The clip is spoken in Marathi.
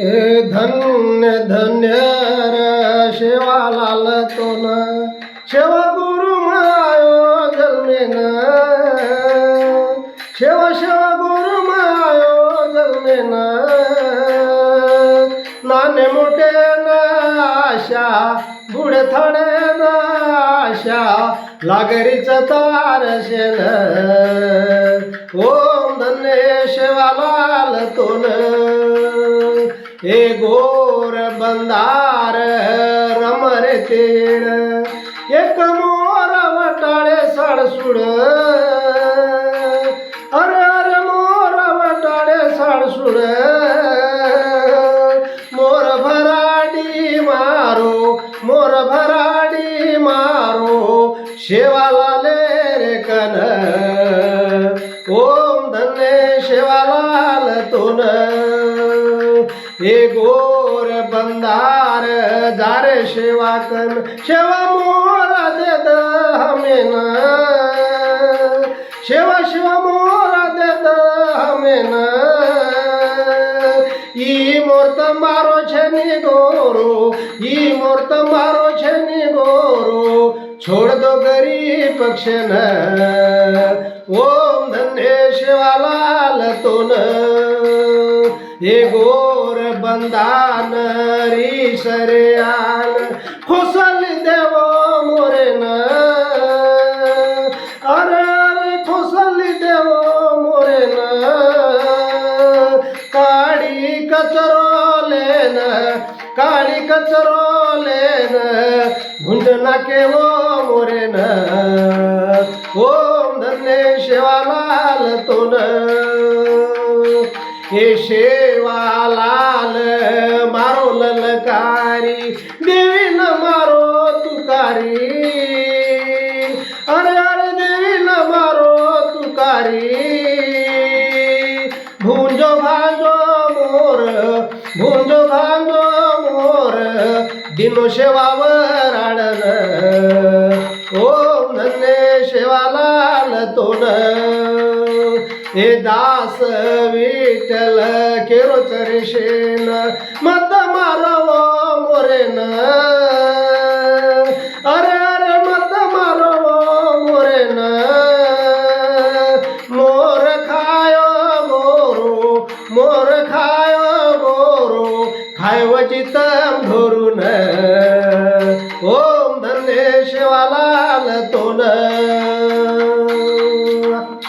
ए धन्य धन्य र शेवालाल तोन. शेवा गुरु मायो जन्मेन. शेवा शेवा गुरु मायो जन्मेन. नाने मोठे आशा बुडे थडे आशा लागरीच तारशेन ओम धन्य शेवालाल तोन. हे गोर बंधार रमर तेड एक मोर वटाळे साडसुड अरे अरे मोर वटाळे साडसुड मोर भराडी मारो मोर भराडी मारो. शेवाला हे गोर बंदार जारे शेवा कन शेवा मोर देद हमेन. शेवा शिवा मोर देद हमेन. ई मूर्त मारो छनी गोरो ई मूर्त मारो छनी गोरो छोड़ दो गरीब पक्षन. ओम धन्य शिवालाल तोन. हे गोर बंदान री सरे आन खुसल देव मोरेन। अरे अरे खुसल देवो मोरेन। काळी कचरो लेन काळी कचरो लेन गुंड केवो वो मोरेन। ओम धन्य शिवालाल तोन। हे शेवाला शेवालाल मारो ललकारी देवीन मारो तुकारी. अरे अरे देवीन मारो तुकारी. भुंजो भांजो मोर. भुंजो भांजो मोर. दिनो शेवावर आडन. ओम धन्य शेवालाल तोड हे दास विठ्ठल. केरोच रेषेन मत मारव मोरेन अरे अरे मत मारव मोरेन मोर खाय गोरो मोर खाय गोरो खायव चितम धरून ओम धन्य शिवाला तोन